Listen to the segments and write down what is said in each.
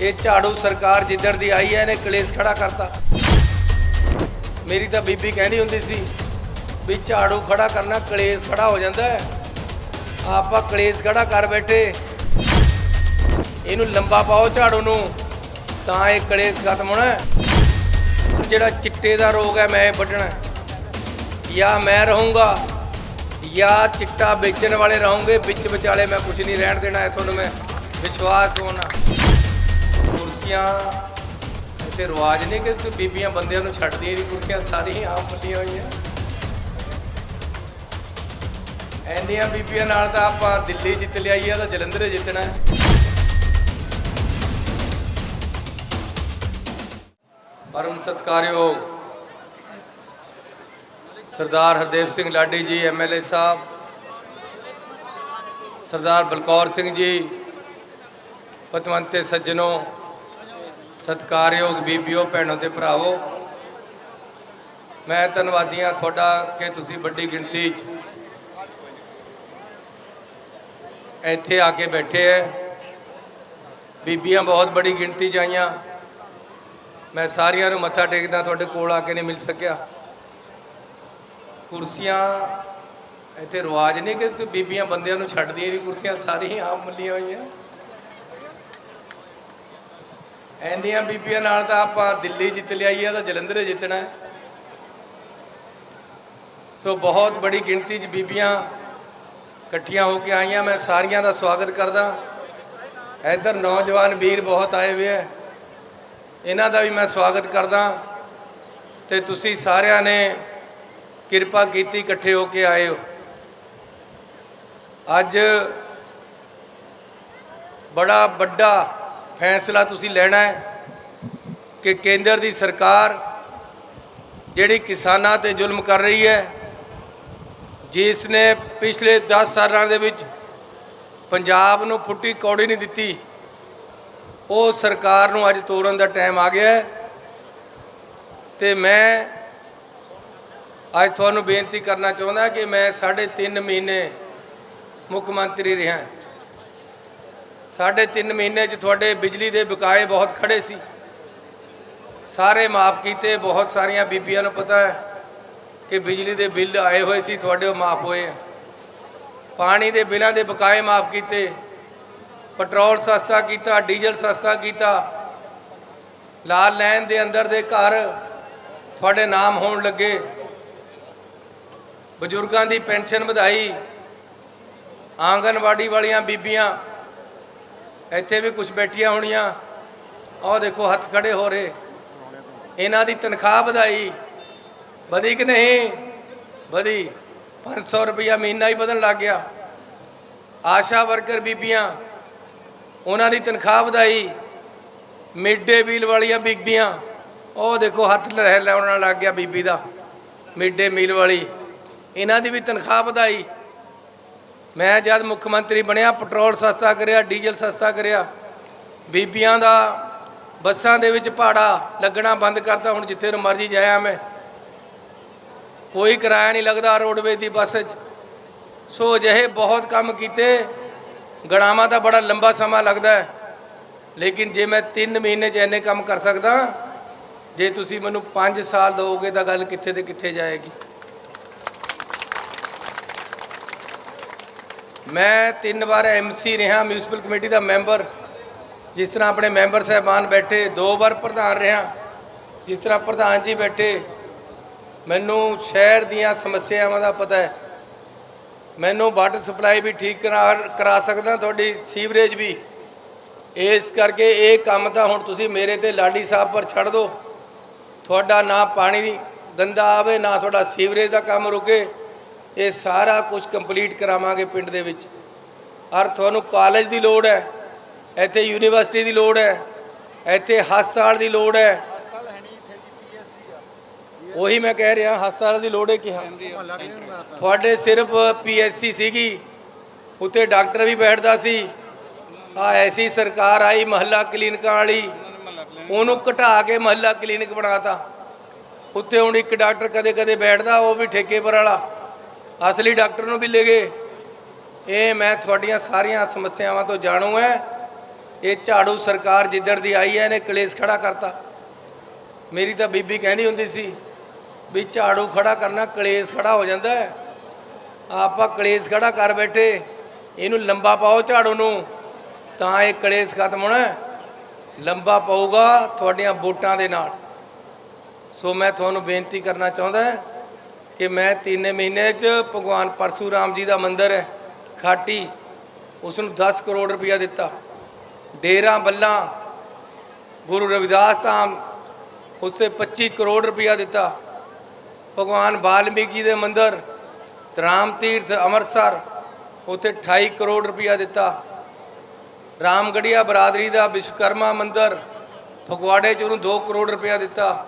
ਇਹ ਝਾੜੂ ਸਰਕਾਰ ਜਿੱਦਣ ਦੀ ਆਈ ਹੈ, ਇਹਨੇ ਕਲੇਸ਼ ਖੜਾ ਕਰਤਾ। ਮੇਰੀ ਤਾਂ ਬੀਬੀ ਕਹਿੰਦੀ ਹੁੰਦੀ ਸੀ ਵੀ ਝਾੜੂ ਖੜਾ ਕਰਨਾ ਕਲੇਸ਼ ਖੜਾ ਹੋ ਜਾਂਦਾ ਹੈ। ਆਪਾਂ ਕਲੇਸ਼ ਖੜਾ ਕਰ ਬੈਠੇ। ਇਹਨੂੰ ਲੰਬਾ ਪਾਓ ਝਾੜੂ ਨੂੰ, ਤਾਂ ਇਹ ਕਲੇਸ਼ ਖਤਮ ਹੋਣਾ ਜਿਹੜਾ ਚਿੱਟੇ ਦਾ ਰੋਗ ਹੈ, ਮੈਂ ਇਹ ਵੱਢਣਾ ਜਾਂ ਮੈਂ ਰਹੂੰਗਾ, ਜਾਂ ਚਿੱਟਾ ਵੇਚਣ ਵਾਲੇ ਰਹੋਗੇ, ਵਿੱਚ ਵਿਚਾਲੇ ਮੈਂ ਕੁਝ ਨਹੀਂ ਰਹਿਣ ਦੇਣਾ ਹੈ ਤੁਹਾਨੂੰ ਮੈਂ ਵਿਸ਼ਵਾਸ ਹੋਣਾ ਕੁਰਸੀਆਂ ਤੇ ਰਿਵਾਜ ਨਹੀਂ ਕਿ ਤੁਸੀਂ ਬੀਬੀਆਂ ਬੰਦਿਆਂ ਨੂੰ ਛੱਡਦੀਆਂ ਨਹੀਂ ਕੁਰਸੀਆਂ ਸਾਰੀਆਂ ਆਮ ਮੱਲੀਆਂ ਹੋਈਆਂ। ਐਨੀਆਂ ਬੀਬੀਆਂ ਨਾਲ ਤਾਂ ਆਪਾਂ ਦਿੱਲੀ ਜਿੱਤ ਲਿਆਈ ਆ, ਤਾਂ ਜਲੰਧਰ ਜਿੱਤਣਾ ਹੈ। ਪਰਮ ਸਤਕਾਰਯੋਗ ਸਰਦਾਰ ਹਰਦੇਵ ਸਿੰਘ ਲਾਡੀ ਜੀ ਐਮਐਲਏ ਸਾਹਿਬ, ਸਰਦਾਰ ਬਲਕੌਰ ਸਿੰਘ ਜੀ, ਪਤਵੰਤੇ ਸੱਜਣੋ ਸਤਕਾਰਯੋਗ ਬੀਬੀਓ, ਭੈਣੋ ਤੇ ਭਰਾਵੋ, ਮੈਂ ਧੰਨਵਾਦੀ ਹਾਂ ਤੁਹਾਡਾ ਕਿ ਤੁਸੀਂ ਵੱਡੀ ਗਿਣਤੀ 'ਚ ਇੱਥੇ ਆ ਕੇ ਬੈਠੇ ਐ। ਬੀਬੀਆਂ ਬਹੁਤ ਬੜੀ ਗਿਣਤੀ 'ਚ ਆਈਆਂ। ਮੈਂ ਸਾਰਿਆਂ ਨੂੰ ਮੱਥਾ ਟੇਕਦਾ ਤੁਹਾਡੇ ਕੋਲ ਆ ਕੇ ਨਹੀਂ ਮਿਲ ਸਕਿਆ। ਕੁਰਸੀਆਂ, ਇੱਥੇ ਰਿਵਾਜ ਨਹੀਂ ਕਿ ਬੀਬੀਆਂ ਬੰਦਿਆਂ ਨੂੰ ਛੱਡਦੀਆਂ ਨਹੀਂ ਕੁਰਸੀਆਂ ਸਾਰੀਆਂ ਆਮ ਮੱਲੀਆਂ ਹੋਈਆਂ। ਐਂਦੀਆਂ ਬੀਬੀਆਂ ਨਾਲ ਤਾਂ ਆਪਾਂ ਦਿੱਲੀ ਜਿੱਤ ਲਿਆਈ ਆ ਤਾਂ ਜਲੰਧਰ ਜਿੱਤਣਾ ਸੋ ਬਹੁਤ ਬੜੀ ਗਿਣਤੀ 'ਚ ਬੀਬੀਆਂ ਇਕੱਠੀਆਂ ਹੋ ਕੇ ਆਈਆਂ। ਮੈਂ ਸਾਰੀਆਂ ਦਾ ਸਵਾਗਤ ਕਰਦਾ। ਇੱਧਰ ਨੌਜਵਾਨ ਵੀਰ ਬਹੁਤ ਆਏ ਹੋਏ ਹੈ ਇਹਨਾਂ ਦਾ ਵੀ ਮੈਂ ਸਵਾਗਤ ਕਰਦਾ। ਤੇ ਤੁਸੀਂ ਸਾਰਿਆਂ ਨੇ ਕਿਰਪਾ ਕੀਤੀ ਇਕੱਠੇ ਹੋ ਕੇ ਆਏ ਹੋ। ਅੱਜ ਬੜਾ ਵੱਡਾ ਫੈਸਲਾ ਤੁਸੀਂ ਲੈਣਾ ਹੈ ਕਿ ਕੇਂਦਰ ਦੀ ਸਰਕਾਰ ਜਿਹੜੀ ਕਿਸਾਨਾਂ ਤੇ ਜ਼ੁਲਮ ਕਰ ਰਹੀ ਹੈ, ਜਿਸ ਨੇ ਪਿਛਲੇ 10 ਸਾਲਾਂ ਦੇ ਵਿੱਚ ਪੰਜਾਬ ਨੂੰ ਫੁੱਟੀ ਕੌੜੀ ਨਹੀਂ ਦਿੱਤੀ, ਉਹ ਸਰਕਾਰ ਨੂੰ ਅੱਜ ਤੋੜਨ ਦਾ ਟਾਈਮ ਆ ਗਿਆ ਹੈ। ਤੇ ਮੈਂ ਅੱਜ ਤੁਹਾਨੂੰ ਬੇਨਤੀ ਕਰਨਾ ਚਾਹੁੰਦਾ ਕਿ ਮੈਂ ਸਾਢੇ ਤਿੰਨ ਮਹੀਨੇ ਮੁੱਖ ਮੰਤਰੀ ਰਿਹਾ। ਸਾਢੇ ਤਿੰਨ ਮਹੀਨੇ 'ਚ ਤੁਹਾਡੇ ਬਿਜਲੀ ਦੇ ਬਕਾਏ ਬਹੁਤ ਖੜੇ ਸੀ। ਸਾਰੇ ਮਾਫ ਕੀਤੇ, ਬਹੁਤ ਸਾਰੀਆਂ ਬੀਬੀਆਂ ਨੂੰ ਪਤਾ ਹੈ ਕਿ ਬਿਜਲੀ ਦੇ ਬਿੱਲ ਆਏ ਹੋਏ ਸੀ, ਤੁਹਾਡੇ ਉਹ ਮਾਫ ਹੋਏ ਆ। ਪਾਣੀ ਦੇ ਬਿਨਾਂ ਦੇ ਬਕਾਏ ਮਾਫ ਕੀਤੇ, ਪੈਟਰੋਲ ਸਸਤਾ ਕੀਤਾ, ਡੀਜ਼ਲ ਸਸਤਾ ਕੀਤਾ। ਲਾਲ ਲਾਈਨ ਦੇ ਅੰਦਰ ਦੇ ਘਰ ਤੁਹਾਡੇ ਨਾਮ ਹੋਣ ਲੱਗੇ। ਬਜ਼ੁਰਗਾਂ ਦੀ ਪੈਨਸ਼ਨ ਵਧਾਈ, ਆਂਗਨਵਾੜੀ ਵਾਲੀਆਂ ਬੀਬੀਆਂ ਇੱਥੇ ਵੀ ਕੁਝ ਬੈਠੀਆਂ ਹੋਣੀਆਂ। ਆਹ ਦੇਖੋ, ਹੱਥ ਖੜੇ ਹੋ ਰਹੇ। ਇਹਨਾਂ ਦੀ ਤਨਖਾਹ ਵਧਾਈ। ਵਧੀ ਕਿ ਨਹੀਂ? ਵਧੀ। 500 ਰੁਪਇਆ ਮਹੀਨਾ ਹੀ ਵਧਣ ਲੱਗ ਗਿਆ। ਆਸ਼ਾ ਵਰਕਰ ਬੀਬੀਆਂ, ਉਹਨਾਂ ਦੀ ਤਨਖਾਹ ਵਧਾਈ। ਮਿਡ ਡੇ ਮੀਲ ਵਾਲੀਆਂ ਬੀਬੀਆਂ, ਉਹ ਦੇਖੋ, ਹੱਥ ਲੈ ਲਾਉਣ ਲੱਗ ਗਿਆ ਬੀਬੀ ਦਾ। ਮਿਡ ਡੇ ਮੀਲ ਵਾਲੀ। ਇਹਨਾਂ ਦੀ ਵੀ ਤਨਖਾਹ ਵਧਾਈ। ਮੈਂ ਜਦ ਮੁੱਖ ਮੰਤਰੀ ਬਣਿਆ, ਪੈਟਰੋਲ ਸਸਤਾ ਕਰਿਆ, ਡੀਜ਼ਲ ਸਸਤਾ ਕਰਿਆ, ਬੀਬੀਆਂ ਦਾ ਬੱਸਾਂ ਦੇ ਵਿੱਚ ਭਾੜਾ ਲੱਗਣਾ ਬੰਦ ਕਰਤਾ, ਹੁਣ ਜਿੱਥੇ ਨੂੰ ਮਰਜ਼ੀ ਜਾਇਆ ਮੈਂ। ਕੋਈ ਕਿਰਾਇਆ ਨਹੀਂ ਲੱਗਦਾ ਰੋਡਵੇਜ਼ ਦੀ ਬੱਸ 'ਚ। ਸੋ ਅਜਿਹੇ ਬਹੁਤ ਕੰਮ ਕੀਤੇ। ਗਣਾਵਾਂ ਦਾ ਬੜਾ ਲੰਬਾ ਸਮਾਂ ਲੱਗਦਾ ਹੈ। ਲੇਕਿਨ ਜੇ ਮੈਂ 3 ਮਹੀਨੇ 'ਚ ਇੰਨੇ ਕੰਮ ਕਰ ਸਕਦਾ, ਜੇ ਤੁਸੀਂ ਮੈਨੂੰ 5 ਸਾਲ ਦਿਓਗੇ ਤਾਂ ਗੱਲ ਕਿੱਥੇ ਤੇ ਕਿੱਥੇ ਜਾਏਗੀ? ਮੈਂ ਤਿੰਨ ਵਾਰ ਐਮਸੀ ਰਿਹਾ, ਮਿਊਨਿਸਪਲ ਕਮੇਟੀ ਦਾ ਮੈਂਬਰ। ਜਿਸ ਤਰ੍ਹਾਂ ਆਪਣੇ ਮੈਂਬਰ ਸਾਹਿਬਾਨ ਬੈਠੇ, ਦੋ ਵਾਰ ਪ੍ਰਧਾਨ ਰਿਹਾ। ਜਿਸ ਤਰ੍ਹਾਂ ਪ੍ਰਧਾਨ ਜੀ ਬੈਠੇ, ਮੈਨੂੰ ਸ਼ਹਿਰ ਦੀਆਂ ਸਮੱਸਿਆਵਾਂ ਦਾ ਪਤਾ ਹੈ। ਮੈਨੂੰ ਵਾਟਰ ਸਪਲਾਈ ਵੀ ਠੀਕ ਕਰਾ ਕਰਾ ਸਕਦਾ, ਤੁਹਾਡੀ ਸੀਵਰੇਜ ਵੀ। ਇਸ ਕਰਕੇ ਇਹ ਕੰਮ ਤਾਂ ਹੁਣ ਤੁਸੀਂ ਮੇਰੇ ਤੇ ਲਾਡੀ ਸਾਹਿਬ ਪਰ ਛੱਡ ਦਿਓ। ਤੁਹਾਡਾ ਨਾ ਪਾਣੀ ਦੀ ਗੰਦਾ ਆਵੇ, ਨਾ ਤੁਹਾਡਾ ਸੀਵਰੇਜ ਦਾ ਕੰਮ ਰੁਕੇ। ਇਹ ਸਾਰਾ ਕੁਝ ਕੰਪਲੀਟ ਕਰਾਵਾਂਗੇ ਪਿੰਡ ਦੇ ਵਿੱਚ। ਹਰ ਤੁਹਾਨੂੰ ਕਾਲਜ ਦੀ ਲੋੜ ਹੈ, ਇੱਥੇ ਯੂਨੀਵਰਸਿਟੀ ਦੀ ਲੋੜ ਹੈ, ਇੱਥੇ ਹਸਪਤਾਲ ਦੀ ਲੋੜ ਹੈ। ਉਹੀ ਮੈਂ ਕਹਿ ਰਿਹਾ, ਹਸਪਤਾਲ ਦੀ ਲੋੜ ਹੈ ਕਿਹਾ ਤੁਹਾਡੇ ਸਿਰਫ ਪੀਐਸਸੀ ਸੀਗੀ ਉੱਤੇ ਡਾਕਟਰ ਵੀ ਬੈਠਦਾ ਸੀ। ਆ ਐਸੀ ਸਰਕਾਰ ਆਈ ਮਹੱਲਾ ਕਲੀਨਿਕਾਂ ਵਾਲੀ, ਉਹਨੂੰ ਘਟਾ ਕੇ ਮਹੱਲਾ ਕਲੀਨਿਕ ਬਣਾਤਾ। ਉੱਥੇ ਹੁਣ ਇੱਕ ਡਾਕਟਰ ਕਦੇ ਕਦੇ ਬੈਠਦਾ, ਉਹ ਵੀ ਠੇਕੇ ਪਰ ਵਾਲਾ। ਅਸਲੀ ਡਾਕਟਰ ਨੂੰ ਵੀ ਲੈ ਗਏ। ਇਹ ਮੈਂ ਤੁਹਾਡੀਆਂ ਸਾਰੀਆਂ ਸਮੱਸਿਆਵਾਂ ਤੋਂ ਜਾਣੂ ਹੈ। ਇਹ ਝਾੜੂ ਸਰਕਾਰ ਜਿੱਦਣ ਦੀ ਆਈ ਹੈ, ਇਹਨੇ ਕਲੇਸ਼ ਖੜਾ ਕਰਤਾ। ਮੇਰੀ ਤਾਂ ਬੀਬੀ ਕਹਿੰਦੀ ਹੁੰਦੀ ਸੀ ਵੀ ਝਾੜੂ ਖੜਾ ਕਰਨਾ ਕਲੇਸ਼ ਖੜਾ ਹੋ ਜਾਂਦਾ ਹੈ। ਆਪਾਂ ਕਲੇਸ਼ ਖੜਾ ਕਰ ਬੈਠੇ, ਇਹਨੂੰ ਲੰਬਾ ਪਾਓ ਝਾੜੂ ਨੂੰ, ਤਾਂ ਇਹ ਕਲੇਸ਼ ਖਤਮ ਹੋਣਾ ਲੰਬਾ ਪਊਗਾ ਤੁਹਾਡੀਆਂ ਵੋਟਾਂ ਦੇ ਨਾਲ। ਸੋ ਮੈਂ ਤੁਹਾਨੂੰ ਬੇਨਤੀ ਕਰਨਾ ਚਾਹੁੰਦਾ ਹਾਂ ਕਿ ਮੈਂ ਤਿੰਨ ਮਹੀਨੇ 'ਚ ਭਗਵਾਨ ਪਰਸ਼ੂਰਾਮ ਜੀ ਦਾ ਮੰਦਿਰ ਹੈ ਖਾਟੀ ਉਸ ਨੂੰ 10 ਕਰੋੜ ਰੁਪਇਆ ਦਿੱਤਾ। ਡੇਰਾ ਬੱਲਾ, ਗੁਰੂ ਰਵਿਦਾਸ ਧਾਮ, ਉਸੇ 25 ਕਰੋੜ ਰੁਪਇਆ ਦਿੱਤਾ। ਭਗਵਾਨ ਵਾਲਮੀਕ ਜੀ ਦੇ ਮੰਦਿਰ ਰਾਮ ਤੀਰਥ ਅੰਮ੍ਰਿਤਸਰ, ਉਥੇ 28 ਕਰੋੜ ਰੁਪਇਆ ਦਿੱਤਾ। ਰਾਮਗੜੀਆ ਬਰਾਦਰੀ ਦਾ ਵਿਸ਼ਵਕਰਮਾ ਮੰਦਿਰ, ਫਗਵਾੜੇ ਚ ਉਹਨੂੰ 2 ਕਰੋੜ ਰੁਪਇਆ ਦਿੱਤਾ।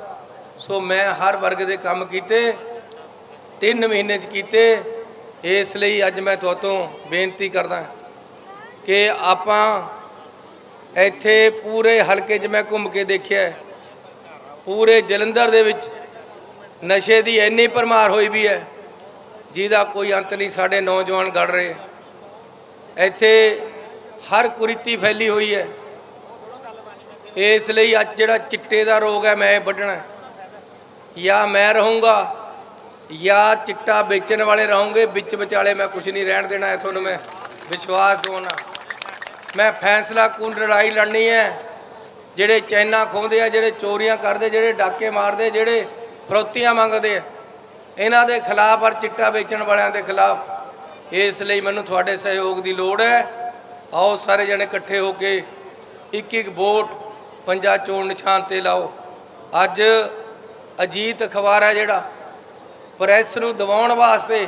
ਸੋ ਮੈਂ ਹਰ ਵਰਗ ਦੇ ਕੰਮ ਕੀਤੇ। 3 ਮਹੀਨੇ ਚ ਕੀਤੇ। ਇਸ ਲਈ ਅੱਜ ਮੈਂ ਤੁਹਾਤੋਂ ਬੇਨਤੀ ਕਰਦਾ ਕਿ ਆਪਾਂ ਇੱਥੇ ਪੂਰੇ ਹਲਕੇ 'ਚ ਮੈਂ ਘੁੰਮ ਕੇ ਦੇਖਿਆ ਪੂਰੇ ਜਲੰਧਰ ਦੇ ਵਿੱਚ ਨਸ਼ੇ ਦੀ ਇੰਨੀ ਪਰਮਾਰ ਹੋਈ ਵੀ ਹੈ, ਜਿਹਦਾ ਕੋਈ ਅੰਤ ਨਹੀਂ, ਸਾਡੇ ਨੌਜਵਾਨ ਗੜ ਰਹੇ ਇੱਥੇ ਹਰ ਕੁਰੀਤੀ ਫੈਲੀ ਹੋਈ ਹੈ। ਇਸ ਲਈ ਅੱਜ ਜਿਹੜਾ ਚਿੱਟੇ ਦਾ ਰੋਗ ਹੈ, ਮੈਂ ਇਹ ਵੱਢਣਾ ਜਾਂ ਮੈਂ ਰਹੂੰਗਾ ਜਾਂ ਚਿੱਟਾ ਵੇਚਣ ਵਾਲੇ ਰਹੋਗੇ, ਵਿੱਚ ਵਿਚਾਲੇ ਮੈਂ ਕੁਝ ਨਹੀਂ ਰਹਿਣ ਦੇਣਾ ਹੈ ਤੁਹਾਨੂੰ ਮੈਂ ਵਿਸ਼ਵਾਸ ਦਵਾਉਣਾ। ਮੈਂ ਫੈਸਲਾ ਕੂਨ ਲੜਾਈ ਲੜਨੀ ਹੈ। ਜਿਹੜੇ ਚੈਨਾ ਖੋਹਦੇ ਆ, ਜਿਹੜੇ ਚੋਰੀਆਂ ਕਰਦੇ, ਜਿਹੜੇ ਡਾਕੇ ਮਾਰਦੇ, ਜਿਹੜੇ ਫਰੋਤੀਆਂ ਮੰਗਦੇ ਆ, ਇਹਨਾਂ ਦੇ ਖਿਲਾਫ ਔਰ ਚਿੱਟਾ ਵੇਚਣ ਵਾਲਿਆਂ ਦੇ ਖਿਲਾਫ। ਇਸ ਲਈ ਮੈਨੂੰ ਤੁਹਾਡੇ ਸਹਿਯੋਗ ਦੀ ਲੋੜ ਹੈ। ਆਓ ਸਾਰੇ ਜਣੇ ਇਕੱਠੇ ਹੋ ਕੇ ਇੱਕ ਇੱਕ ਵੋਟ, ਪੰਜਾ ਚੋਣ ਨਿਸ਼ਾਨ ਤੇ ਲਾਓ। ਅੱਜ ਅਜੀਤ ਅਖਬਾਰ ਹੈ ਜਿਹੜਾ ਪ੍ਰੈਸ ਨੂੰ ਦਬਾਉਣ ਵਾਸਤੇ,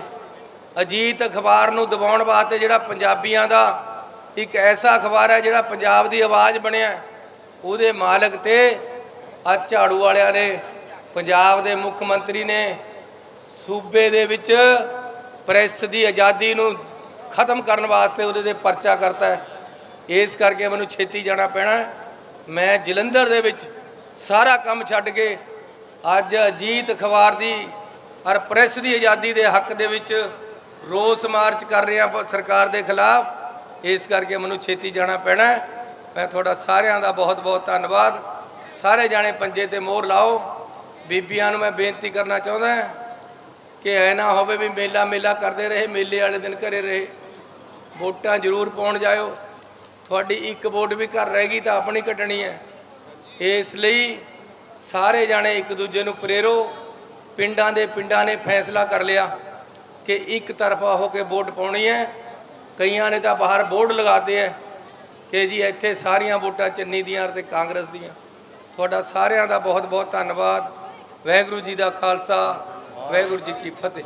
ਅਜੀਤ ਅਖਬਾਰ ਨੂੰ ਦਬਾਉਣ ਵਾਸਤੇ ਜਿਹੜਾ ਪੰਜਾਬੀਆਂ ਦਾ ਇੱਕ ਐਸਾ ਅਖਬਾਰ ਹੈ ਜਿਹੜਾ ਪੰਜਾਬ ਦੀ ਆਵਾਜ਼ ਬਣਿਆ, ਉਹਦੇ ਮਾਲਕ ਤੇ ਅੱਜ ਝਾੜੂ ਵਾਲਿਆਂ ਨੇ, ਪੰਜਾਬ ਦੇ ਮੁੱਖ ਮੰਤਰੀ ਨੇ ਸੂਬੇ ਦੇ ਵਿੱਚ ਪ੍ਰੈਸ ਦੀ ਆਜ਼ਾਦੀ ਨੂੰ ਖਤਮ ਕਰਨ ਵਾਸਤੇ ਉਹਦੇ ਤੇ ਪਰਚਾ ਕਰਤਾ ਇਸ ਕਰਕੇ ਮੈਨੂੰ ਛੇਤੀ ਜਾਣਾ ਪੈਣਾ ਮੈਂ ਜਲੰਧਰ ਦੇ ਵਿੱਚ ਸਾਰਾ ਕੰਮ ਛੱਡ ਕੇ ਅੱਜ ਅਜੀਤ ਅਖਬਾਰ ਦੀ ਔਰ ਪ੍ਰੈਸ ਦੀ ਆਜ਼ਾਦੀ ਦੇ ਹੱਕ ਦੇ ਵਿੱਚ ਰੋਸ ਮਾਰਚ ਕਰ ਰਿਹਾ ਪ- ਸਰਕਾਰ ਦੇ ਖਿਲਾਫ। ਇਸ ਕਰਕੇ ਮੈਨੂੰ ਛੇਤੀ ਜਾਣਾ ਪੈਣਾ ਮੈਂ ਤੁਹਾਡਾ ਸਾਰਿਆਂ ਦਾ ਬਹੁਤ ਬਹੁਤ ਧੰਨਵਾਦ। ਸਾਰੇ ਜਾਣੇ ਪੰਜੇ ਤੇ ਮੋਹਰ ਲਾਓ। ਬੀਬੀਆਂ ਨੂੰ ਮੈਂ ਬੇਨਤੀ ਕਰਨਾ ਚਾਹੁੰਦਾ ਕਿ ਐ ਨਾ ਹੋਵੇ ਵੀ ਮੇਲਾ ਮੇਲਾ ਕਰਦੇ ਰਹੇ, ਮੇਲੇ ਵਾਲੇ ਦਿਨ ਘਰੇ ਰਹੇ। ਵੋਟਾਂ ਜ਼ਰੂਰ ਪਾਉਣ ਜਾਇਓ। ਤੁਹਾਡੀ ਇੱਕ ਵੋਟ ਵੀ ਘਰ ਰਹਿ ਗਈ ਤਾਂ ਆਪਣੀ ਕੱਟਣੀ ਹੈ। ਇਸ ਲਈ ਸਾਰੇ ਜਾਣੇ ਇੱਕ ਦੂਜੇ ਨੂੰ ਪ੍ਰੇਰੋ। ਪਿੰਡਾਂ ਦੇ ਪਿੰਡਾਂ ਨੇ ਫੈਸਲਾ ਕਰ ਲਿਆ ਕਿ ਇੱਕ ਤਰਫਾ ਹੋ ਕੇ ਵੋਟ ਪਾਉਣੀ ਹੈ। ਕਈਆਂ ਨੇ ਤਾਂ ਬਾਹਰ ਬੋਰਡ ਲਗਾਤੇ ਹੈ ਕਿ ਜੀ ਇੱਥੇ ਸਾਰੀਆਂ ਵੋਟਾਂ ਚੰਨੀ ਦੀਆਂ ਤੇ ਕਾਂਗਰਸ ਦੀਆਂ। ਤੁਹਾਡਾ ਸਾਰਿਆਂ ਦਾ ਬਹੁਤ ਬਹੁਤ ਧੰਨਵਾਦ। ਵਾਹਿਗੁਰੂ ਜੀ ਦਾ ਖਾਲਸਾ, ਵਾਹਿਗੁਰੂ ਜੀ ਕੀ ਫਤਿਹ।